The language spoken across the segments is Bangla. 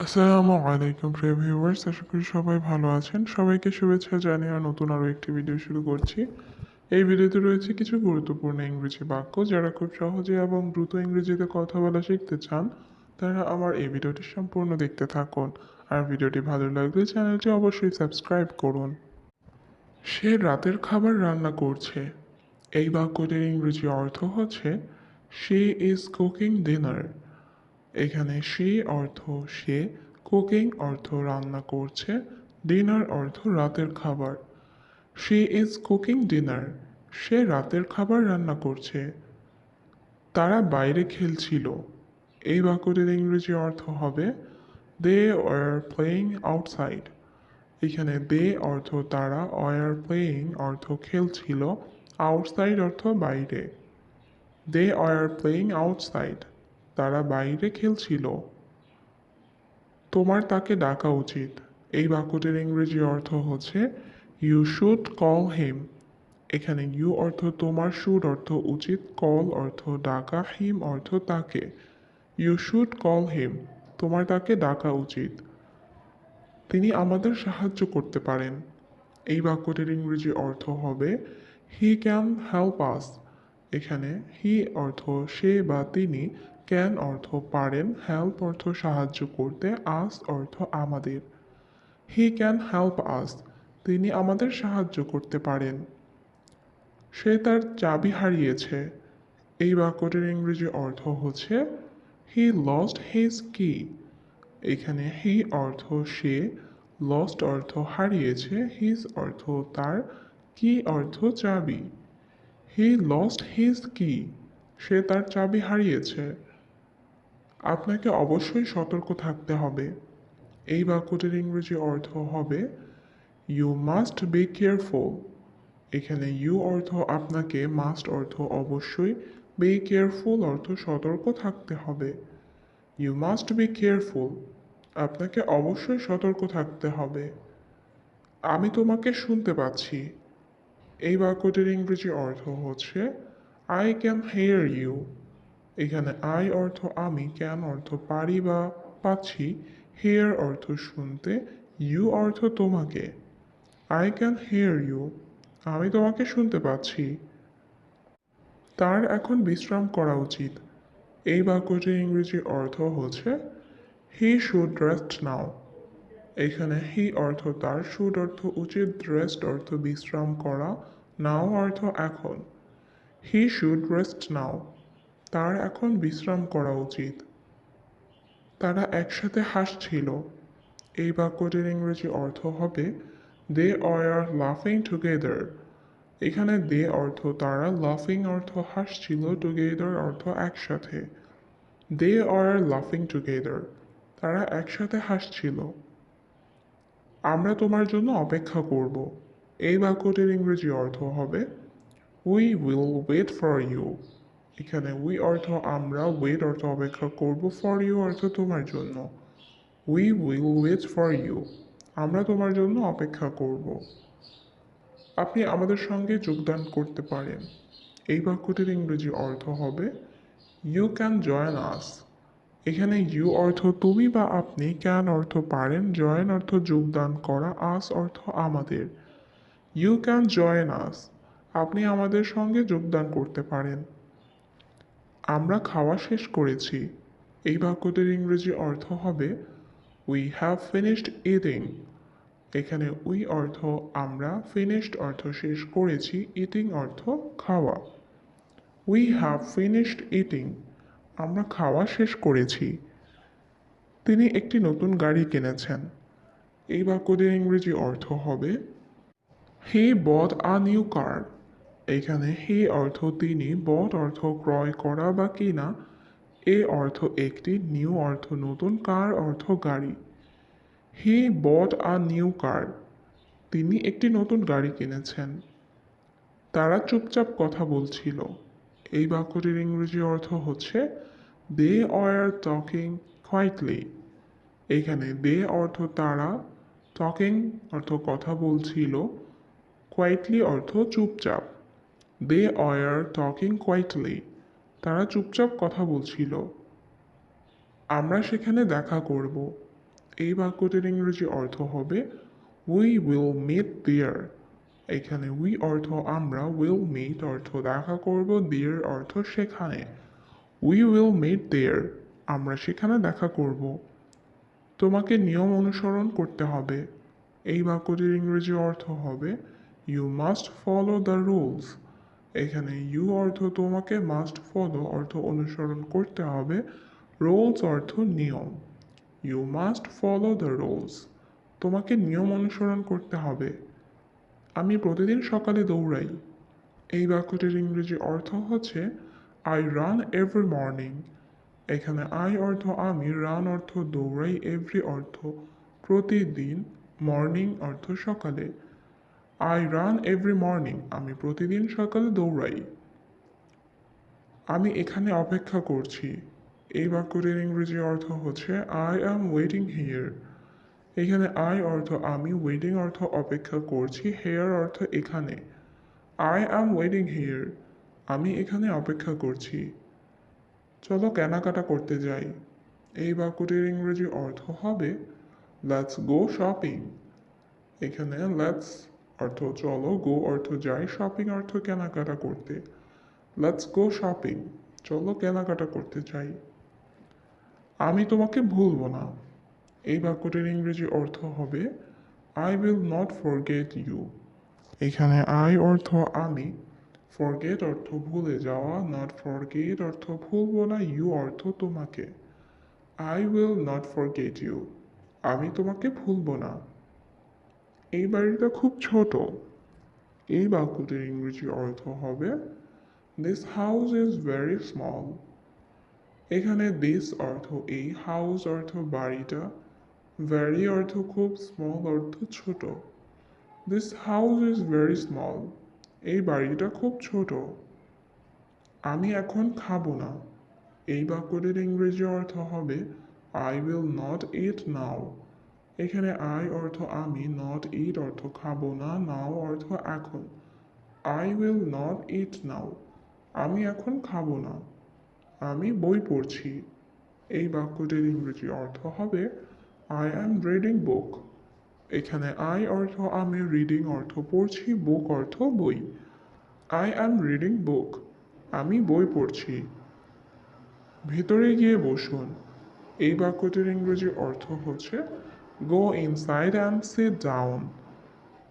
আসসালামু আলাইকুম, প্রিয় ভিউয়ার্স আশা করি সবাই ভালো আছেন। সবাইকে শুভেচ্ছা জানিয়ে নতুন আরও একটি ভিডিও শুরু করছি। এই ভিডিওতে রয়েছে কিছু গুরুত্বপূর্ণ ইংরেজি বাক্য যারা খুব সহজে এবং দ্রুত ইংরেজিতে কথা বলা শিখতে চান, তারা আমার এই ভিডিওটি সম্পূর্ণ দেখতে থাকুন। আর ভিডিওটি ভালো লাগলে চ্যানেলটি অবশ্যই সাবস্ক্রাইব করুন। সে রাতের খাবার রান্না করছে। এই বাক্যটির ইংরেজি অর্থ হচ্ছে শি ইজ কুকিং ডিনার এখানে শি অর্থ সে, কুকিং অর্থ রান্না করছে, ডিনার অর্থ রাতের খাবার। শি ইজ কুকিং ডিনার সে রাতের খাবার রান্না করছে। তারা বাইরে খেলছিল। এই বাক্যটির ইংরেজি অর্থ হবে দে ওয়ার প্লেয়িং আউটসাইড এখানে দে অর্থ তারা ওয়ার প্লেয়িং অর্থ খেলছিল আউটসাইড অর্থ বাইরে। দে আর প্লেয়িং আউটসাইড তারা বাইরে খেলছিল। তোমার তাকে ডাকা উচিত। এই বাক্যটির ইংরেজি অর্থ হচ্ছে ইউ শুড কল হিম এখানে ইউ অর্থ তোমার শুড অর্থ উচিত কল অর্থ ডাকা হিম অর্থ তাকে ইউ শুড কল হিম তোমার তাকে ডাকা উচিত। তিনি আমাদের সাহায্য করতে পারেন। এই বাক্যটির ইংরেজি অর্থ হবে হি ক্যান হেল্প আস এখানে হি অর্থ সে বা তিনি ক্যান অর্থ পারেন হেল্প অর্থ সাহায্য করতে আস অর্থ আমাদের। হি ক্যান হেল্প আস তিনি আমাদের সাহায্য করতে পারেন। সে তার চাবি হারিয়েছে। এই বাক্যটির ইংরেজি অর্থ হচ্ছে হি লস্ট হিজ কি এখানে হি অর্থ সে লস্ট অর্থ হারিয়েছে হিজ অর্থ তার কি অর্থ চাবি। হি লস্ট হিজ কি সে তার চাবি হারিয়েছে। আপনাকে অবশ্যই সতর্ক থাকতে হবে। এই বাক্যটির ইংরেজি অর্থ হবে ইউ মাস্ট বি কেয়ারফুল এখানে ইউ অর্থ আপনাকে মাস্ট অর্থ অবশ্যই বি কেয়ারফুল অর্থ সতর্ক থাকতে হবে। ইউ মাস্ট বি কেয়ারফুল আপনাকে অবশ্যই সতর্ক থাকতে হবে। আমি তোমাকে শুনতে পাচ্ছি। এই বাক্যটির ইংরেজি অর্থ হচ্ছে আই ক্যান হেয়ার ইউ এখানে আই অর্থ, আমি ক্যান অর্থ পারি বা পাচ্ছি হেয়ার অর্থ শুনতে, ইউ অর্থ তোমাকে। আই ক্যান হেয়ার ইউ, আমি তোমাকে শুনতে পাচ্ছি। তার এখন বিশ্রাম করা উচিত। এই বাক্যটির ইংরেজি অর্থ হচ্ছে হি শুড রেস্ট নাও এখানে হি অর্থ তার শুড অর্থ উচিত রেস্ট অর্থ বিশ্রাম করা নাও অর্থ এখন। হি শুড রেস্ট নাও তার এখন বিশ্রাম করা উচিত। তারা একসাথে হাসছিল। এই বাক্যটির ইংরেজি অর্থ হবে দে আর লাফিং টুগেদার এখানে দে অর্থ তারা লাফিং অর্থ হাসছিল টুগেদার অর্থ একসাথে। দে আর লাফিং টুগেদার তারা একসাথে হাসছিল। আমরা তোমার জন্য অপেক্ষা করব। এই বাক্যটির ইংরেজি অর্থ হবে we will wait for you এখানে উই অর্থ আমরা ওয়েট অর্থ অপেক্ষা করব ফর ইউ অর্থ তোমার জন্য। We will wait for you আমরা তোমার জন্য অপেক্ষা করব। আপনি আমাদের সঙ্গে যোগদান করতে পারেন। এই বাক্যটির ইংরেজি অর্থ হবে ইউ ক্যান জয়েন আস এখানে ইউ অর্থ তুমি বা আপনি ক্যান অর্থ পারেন জয়েন অর্থ যোগদান করা আস অর্থ আমাদের। ইউ ক্যান জয়েন আস আপনি আমাদের সঙ্গে যোগদান করতে পারেন। আমরা খাওয়া শেষ করেছি। এই বাক্যটির ইংরেজি অর্থ হবে উই হ্যাভ ফিনিশড ইটিং এখানে উই অর্থ, আমরা ফিনিশড অর্থ, শেষ করেছি ইটিং অর্থ, খাওয়া উই হ্যাভ ফিনিশড ইটিং আমরা খাওয়া শেষ করেছি তিনি একটি নতুন গাড়ি কিনেছেন। এই বাক্যটির ইংরেজি অর্থ হবে হি বট আ নিউ কার এখানে হে অর্থ তিনি, বট অর্থ ক্রয় করা বা কিনা, এ অর্থ একটি, নিউ অর্থ নতুন, কার অর্থ গাড়ি। হি বট আ নিউ কার, তিনি একটি নতুন গাড়ি কিনেছেন। তারা চুপচাপ কথা বলছিল। এই বাক্যটির ইংরেজি অর্থ হচ্ছে দে আর টকিং কোয়াইটলি এখানে দে অর্থ তারা টকিং অর্থ কথা বলছিল কোয়াইটলি অর্থ চুপচাপ। They are talking quietly. তারা চুপচাপ কথা বলছিল। আমরা সেখানে দেখা করব। এই বাক্যটির ইংরেজি অর্থ হবে উই উইল মিট দেয়ার এখানে উই অর্থ আমরা উইল মিট অর্থ দেখা করব দেয়ার অর্থ সেখানে উই উইল মিট দেয়ার আমরা সেখানে দেখা করব তোমাকে নিয়ম অনুসরণ করতে হবে। এই বাক্যটির ইংরেজি অর্থ হবে you must follow the rules এখানে ইউ অর্থ তোমাকে মাস্ট ফলো অর্থ অনুসরণ করতে হবে। রুলস অর্থ নিয়ম। You must follow the rules তোমাকে নিয়ম অনুসরণ করতে হবে। আমি প্রতিদিন সকালে দৌড়াই। এই বাক্যটির ইংরেজি অর্থ হচ্ছে আই রান এভরি মর্নিং এখানে আই অর্থ আমি রান অর্থ দৌড়াই এভরি অর্থ। প্রতিদিন মর্নিং অর্থ সকালে। আই রান এভরি মর্নিং আমি প্রতিদিন সকালে দৌড়াই। আমি এখানে অপেক্ষা করছি। এই বাক্যটির ইংরেজি অর্থ হচ্ছে আই অ্যাম ওয়েটিং হিয়ার এখানে আই অর্থ, আমি ওয়েটিং অর্থ অপেক্ষা করছি। হেয়ার অর্থ, এখানে। আই অ্যাম ওয়েটিং হিয়ার আমি এখানে অপেক্ষা করছি। চলো কেনাকাটা করতে যাই। এই বাক্যটির ইংরেজি অর্থ হবে লেটস গো শপিং এখানে লেটস অর্থ চলো গো, অর্থ যাই শপিং অর্থ কেনাকাটা করতে। লেটস গো শপিং চলো কেনাকাটা করতে যাই। আমি তোমাকে ভুলবো না। এই বাক্যটির ইংরেজি অর্থ হবে I will not forget you এখানে আই অর্থ আমি ফরগেট অর্থ ভুলে যাওয়া নট ফরগেট অর্থ ভুলবো না ইউ অর্থ তোমাকে I will not forget you আমি তোমাকে ভুলবো না। এই বাড়িটা খুব ছোট। এই বাক্যটির ইংরেজি অর্থ হবে this house is very small এখানে দিস অর্থ, এই হাউস অর্থ বাড়িটা ভেরি অর্থ খুব স্মল অর্থ ছোট। This house is very small এই বাড়িটা খুব ছোট। আমি এখন খাব না। এই বাক্যটির ইংরেজি অর্থ হবে I will not eat now এখানে আই অর্থ আমি নট ইট অর্থ খাব না নাও অর্থ এখন। I will not eat now আমি এখন খাব না। আমি বই পড়ছি। এই বাক্যটির ইংরেজি অর্থ হবে আই অ্যাম রিডিং বুক এখানে আই অর্থ আমি রিডিং অর্থ পড়ছি বুক অর্থ বই। আই অ্যাম রিডিং বুক আমি বই পড়ছি। ভেতরে গিয়ে বসুন। এই বাক্যটির ইংরেজি অর্থ হচ্ছে go inside and sit down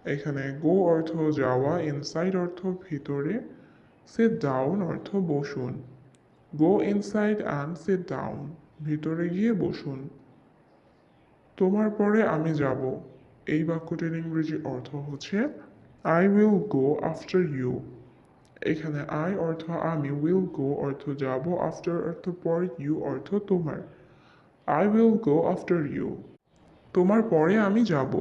এখানে গো অর্থ যাওয়া ইনসাইড অর্থ ভিতরে। সিট ডাউন অর্থ বসুন। Go inside and sit down ভিতরে গিয়ে বসুন। তোমার পরে আমি যাব। এই বাক্যটির ইংরেজি অর্থ হচ্ছে I will go after you এখানে আই অর্থ আমি উইল গো অর্থ যাব আফটার অর্থ পর ইউ অর্থ তোমার। I will go after you তোমার পরে আমি যাব।